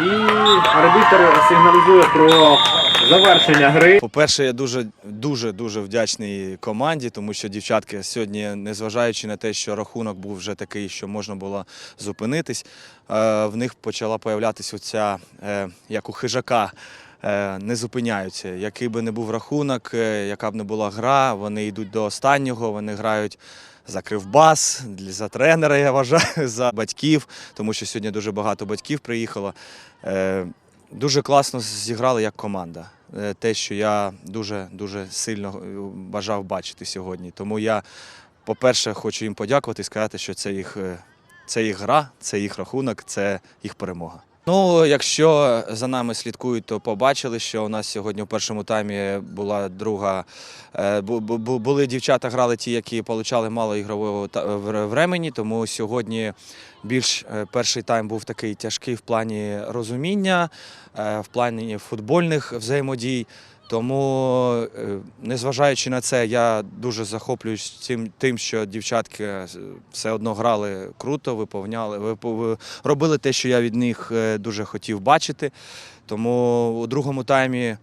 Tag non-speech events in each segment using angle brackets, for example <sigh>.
І арбітер сигналізує про завершення гри. По-перше, я дуже дуже дуже вдячний команді, тому що дівчатки сьогодні, незважаючи на те, що рахунок був вже такий, що можна було зупинитись, е, в них почала появлятися оця, е, як у хижака. Е, Не зупиняються. Який би не був рахунок, е, яка б не була гра, вони йдуть до останнього, вони грають за кривбас, за тренера, я вважаю, <laughs> за батьків, тому що сьогодні дуже багато батьків приїхало. Е, Дуже класно зіграли як команда. Те, що я дуже дуже сильно бажав бачити сьогодні. Тому я, по-перше, хочу їм подякувати і сказати, що це їх, це їх гра, це їх рахунок, це їх перемога. Ну, якщо за нами слідкують, то побачили, що у нас сьогодні в першому таймі була друга. е, бу- бу- бу- Були дівчата, грали ті, які отримали мало ігрового времені, тому сьогодні більш е, перший тайм був такий тяжкий в плані розуміння, е, в плані футбольних взаємодій. Тому, е, незважаючи на це, я дуже захоплююсь цим тим, що дівчатки е, все одно грали круто, виповняли, випо- робили те, що я від них е, дуже хотів бачити. Тому у другому таймі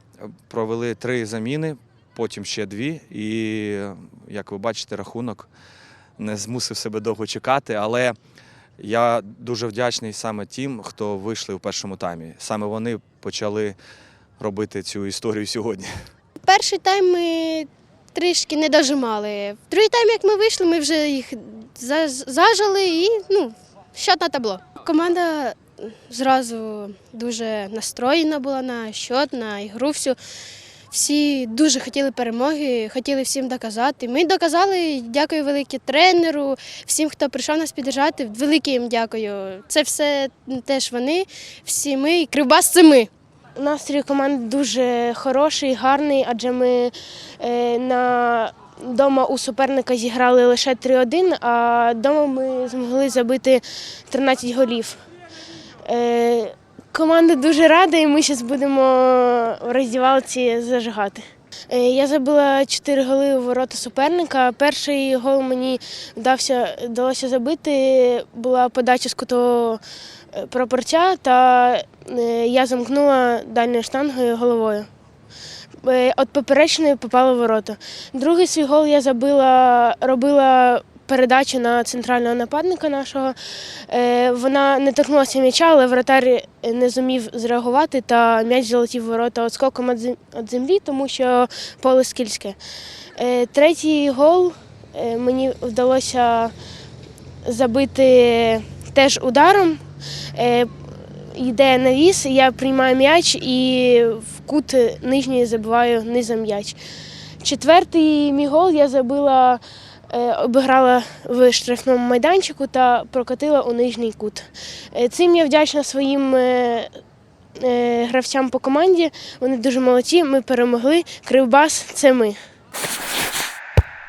провели три заміни, потім ще дві. І, як ви бачите, рахунок не змусив себе довго чекати. Але я дуже вдячний саме тим, хто вийшли у першому таймі. Саме вони почали робити цю історію сьогодні. Перший тайм ми трішки не дожимали. Другий тайм, як ми вийшли, ми вже їх за- зажали і ну, счет на табло. Команда зразу дуже настроєна була на счет, на ігру всю. Всі дуже хотіли перемоги, хотіли всім доказати. Ми доказали, дякую велике тренеру, всім, хто прийшов нас підтримати. Велике їм дякую. Це все теж вони, всі ми, і Кривбас це ми. Настрій команди дуже хороший, гарний, адже ми е, на Дома у суперника зіграли лише 3-1, а вдома ми змогли забити 13 голів. Е, команда дуже рада, і ми зараз будемо в роздівалці зажигати. Е, Я забила чотири голи у ворота суперника. Перший гол мені вдався, вдалося забити. Була подача з кутового е, прапорця, та е, я замкнула дальньою штангою головою. От поперечної попала в ворота. Другий свій гол я забила, робила передачу на центрального нападника нашого. Е, Вона не торкнулася м'яча, але вратар не зумів зреагувати, та м'яч залетів ворота отскоком від землі, тому що поле скільське. Е, Третій гол е, мені вдалося забити теж ударом. Йде навіс, я приймаю м'яч і в кут нижній забиваю низом м'яч. Четвертий мій гол я забила, обіграла в штрафному майданчику та прокатила у нижній кут. Е, Цим я вдячна своїм е, е, гравцям по команді. Вони дуже молодці. Ми перемогли. Кривбас це ми.